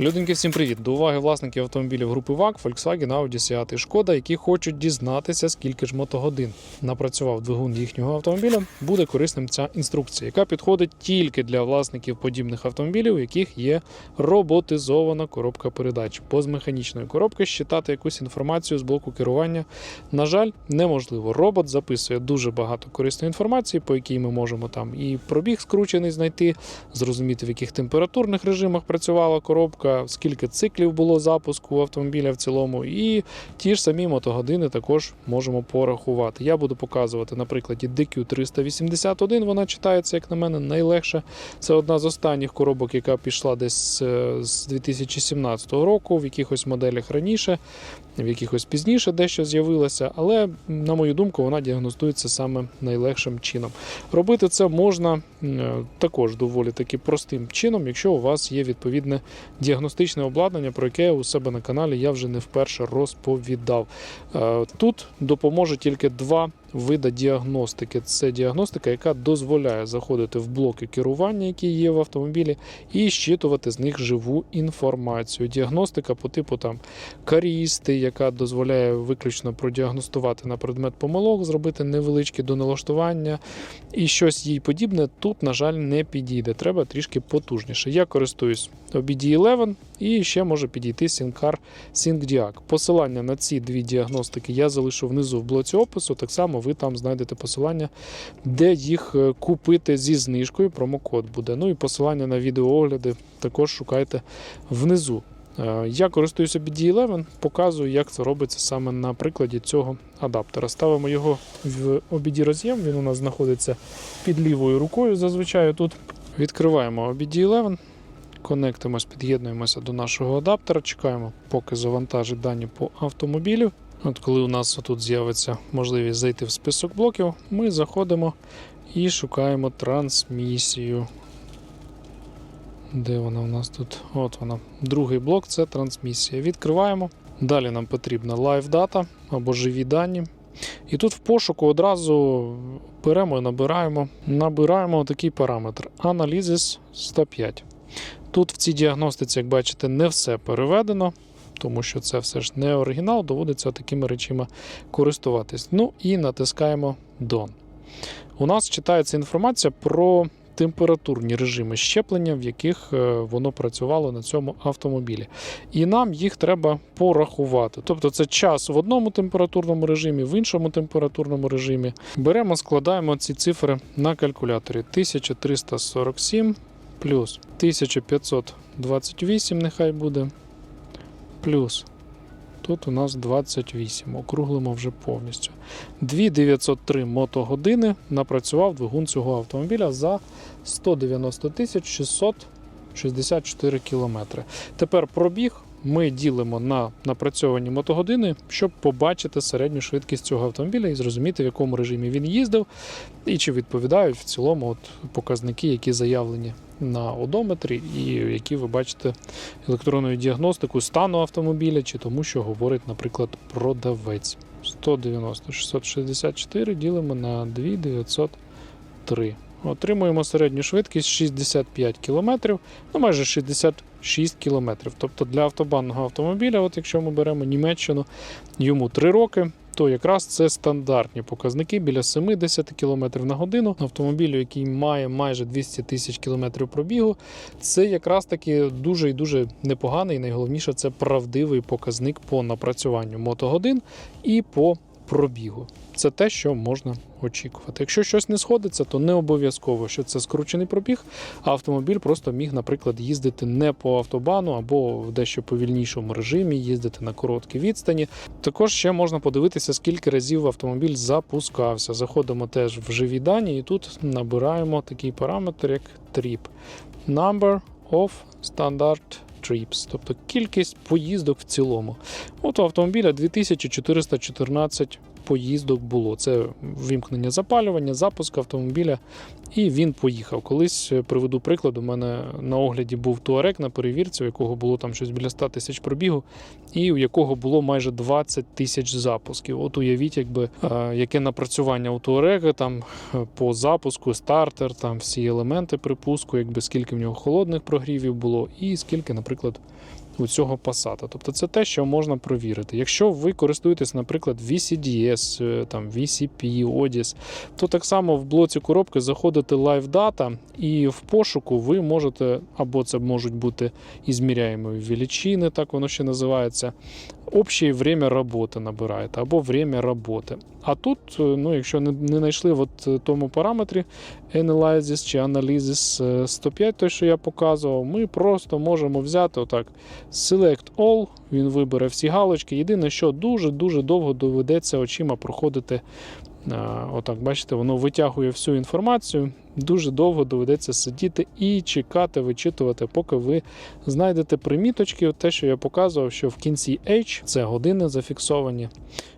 Люденьки, всім привіт! До уваги власників автомобілів групи ВАК, Volkswagen, Audi, Seat і Шкода, які хочуть дізнатися, скільки ж мотогодин напрацював двигун їхнього автомобіля. Буде корисним ця інструкція, яка підходить тільки для власників подібних автомобілів, у яких є роботизована коробка передач. Бо з механічної коробки щитати якусь інформацію з блоку керування, на жаль, неможливо. Робот записує дуже багато корисної інформації, по якій ми можемо там і пробіг скручений знайти, зрозуміти, в яких температурних режимах працювала коробка, скільки циклів було запуску автомобіля в цілому, і ті ж самі мотогодини також можемо порахувати. Я буду показувати на прикладі DQ381, вона читається, як на мене, найлегше. Це одна з останніх коробок, яка пішла десь е, з 2017 року, в якихось моделях раніше, в якихось пізніше дещо з'явилося, але, на мою думку, вона діагностується саме найлегшим чином. Робити це можна е, також доволі таки простим чином, якщо у вас є відповідне діагностичне обладнання, про яке у себе на каналі я вже не вперше розповідав. Е, Тут допоможе тільки два види діагностики. Це діагностика, яка дозволяє заходити в блоки керування, які є в автомобілі, і щитувати з них живу інформацію. Діагностика по типу там карісти, яка дозволяє виключно продіагностувати на предмет помилок, зробити невеличкі доналаштування і щось їй подібне. Тут, на жаль, не підійде. Треба трішки потужніше. Я користуюсь OBD11 і ще може підійти SyncCar SyncDiag. Посилання на ці дві діагностики я залишу внизу в блоці опису. Так само ви там знайдете посилання, де їх е, купити зі знижкою. Промокод буде. Ну і посилання на відеоогляди також шукайте внизу. Е, Я користуюся BD11, показую, як це робиться саме на прикладі цього адаптера. Ставимо його в OBD роз'єм, він у нас знаходиться під лівою рукою. Зазвичай тут відкриваємо OBD11, конектимось, під'єднуємося до нашого адаптера, чекаємо, поки завантажить дані по автомобілю. От коли у нас тут з'явиться можливість зайти в список блоків, ми заходимо і шукаємо трансмісію. Де вона у нас тут? От вона. Другий блок це трансмісія. Відкриваємо. Далі нам потрібна data або живі дані. І тут в пошуку одразу беремо і набираємо. Набираємо такий параметр Analysis 105. Тут в цій діагностиці, як бачите, не все переведено, тому що це все ж не оригінал, доводиться такими речами користуватись. Ну і натискаємо Done. У нас читається інформація про температурні режими щеплення, в яких е, воно працювало на цьому автомобілі. І нам їх треба порахувати. Тобто це час в одному температурному режимі, в іншому температурному режимі. Беремо, складаємо ці цифри на калькуляторі 1347 плюс 1528, нехай буде, плюс. Тут у нас 28, округлимо вже повністю. 2903 мотогодини напрацював двигун цього автомобіля за 190 тисяч 664 кілометри. Тепер пробіг ми ділимо на напрацьовані мотогодини, щоб побачити середню швидкість цього автомобіля і зрозуміти, в якому режимі він їздив, і чи відповідають в цілому от показники, які заявлені на одометрі, і які ви бачите електронною діагностикою стану автомобіля, чи тому, що говорить, наприклад, продавець. 190 664 ділимо на 2903. Отримуємо середню швидкість 65 км, ну майже 66 км. Тобто для автобанного автомобіля, от якщо ми беремо Німеччину, йому 3 роки, то якраз це стандартні показники біля 70 км на годину. Автомобілю, який має майже 200 тисяч км пробігу, це якраз таки дуже і дуже непоганий. Найголовніше це правдивий показник по напрацюванню мотогодин і по пробігу. Це те, що можна очікувати. Якщо щось не сходиться, то не обов'язково, що це скручений пробіг, а автомобіль просто міг, наприклад, їздити не по автобану або в дещо повільнішому режимі, їздити на короткі відстані. Також ще можна подивитися, скільки разів автомобіль запускався. Заходимо теж в живі дані, і тут набираємо такий параметр, як trip. Number of standard trips, тобто кількість поїздок в цілому. От у автомобіля 2414 поїздок було. Це вімкнення запалювання, запуск автомобіля, і він поїхав. Колись е, приведу приклад. У мене на огляді був Туарек на перевірці, у якого було там щось біля 100 тисяч пробігу, і у якого було майже 20 тисяч запусків. От уявіть, якби е, яке напрацювання у Туарега там е, по запуску, стартер, там всі елементи припуску, якби скільки в нього холодних прогрівів було, і скільки, наприклад, у цього пасата. Тобто це те, що можна провірити. Якщо ви користуєтесь, наприклад, VCDS, е, там VCP, ODIS, то так само в блоці коробки заходите Live Data, і в пошуку ви можете, або це можуть бути ізміряємо величини, так воно ще називається. Общее время роботи набираєте або время роботи. А тут, е, ну, якщо не, знайшли в е, тому параметрі Analysis чи Analysis е, 105, той, що я показував, ми просто можемо взяти отак Select All, він вибере всі галочки. Єдине, що дуже-дуже довго доведеться очима проходити. Отак, бачите, воно витягує всю інформацію. Дуже довго доведеться сидіти і чекати, вичитувати, поки ви знайдете приміточки. Те, що я показував, що в кінці H це години зафіксовані.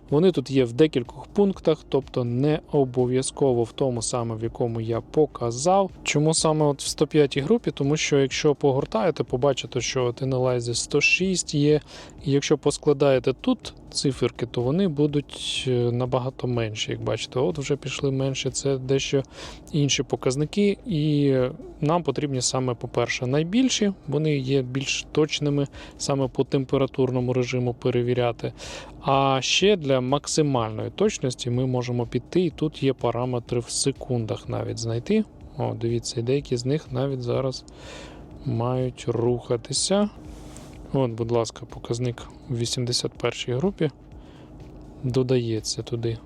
Вони тут є в декількох пунктах, тобто не обов'язково в тому саме, в якому я показав. Чому саме от в 105 групі? Тому що якщо погортаєте, побачите, що от Analysis 106 є, і якщо поскладаєте тут циферки, то вони будуть е, набагато менші. Як бачите, от вже пішли менше. Це дещо інші показники, і нам потрібні саме, по-перше, найбільші, вони є більш точними саме по температурному режиму перевіряти. А ще для максимальної точності ми можемо піти, і тут є параметри в секундах навіть знайти. О, дивіться, деякі з них навіть зараз мають рухатися. От, будь ласка, показник в 81-й групі додається туди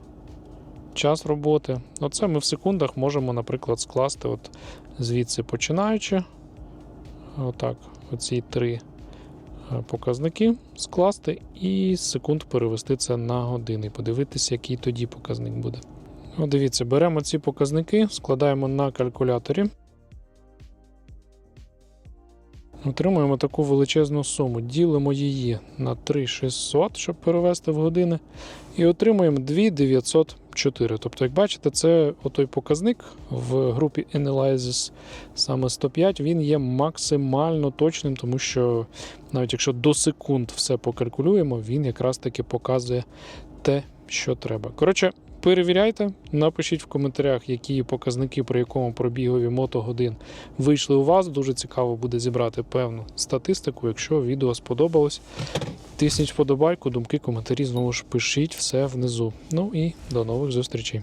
час роботи. Оце ми в секундах можемо, наприклад, скласти от звідси починаючи. Отак, оці три е, показники скласти і з секунд перевести це на години. Подивитися, який тоді показник буде. От дивіться, беремо ці показники, складаємо на калькуляторі. Отримуємо таку величезну суму. Ділимо її на 3600, щоб перевести в години. І отримуємо 2904. Тобто, як бачите, це отой показник в групі Analysis саме 105, він є максимально точним, тому що навіть якщо до секунд все покалькулюємо, він якраз таки показує те, що треба. Коротше, перевіряйте, напишіть в коментарях, які показники при якому пробігові мотогодин вийшли у вас. Дуже цікаво буде зібрати певну статистику. Якщо відео сподобалось, тисніть вподобайку, думки, коментарі знову ж пишіть все внизу. Ну і до нових зустрічей.